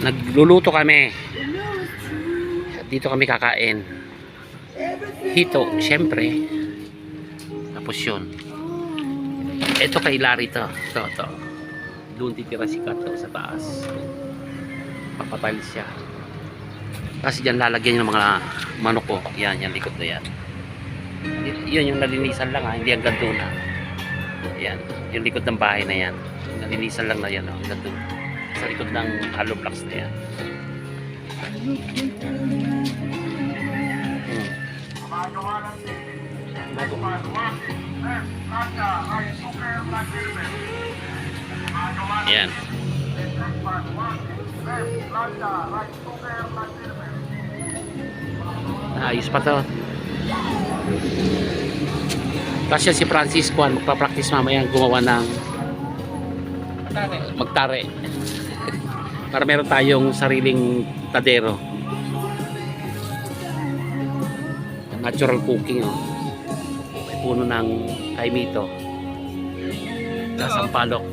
Nagluluto kami. Dito kami kakain. Hito, syempre. Tapos yun. Ito kay Larry to. Ito, ito. Doon titira si Kato sa taas. Papatile siya. Kasi dyan lalagyan yung mga manok ko. Yan, yan likod na yan. Yun yung nalinisan lang ha, hindi hanggang doon ha. Yan, yung likod ng bahay na yan. Nalinisan lang na yan ha, hanggang doon. Sa likod ng hollow blocks na yan. Hmm. Yan. Ayos pa to. Kasi si Francisco ang magpa-practice mamaya gumawa ng magtare. Para meron tayong sariling tadero. Natural cooking oh. May puno ng kaimito. Sasampalok.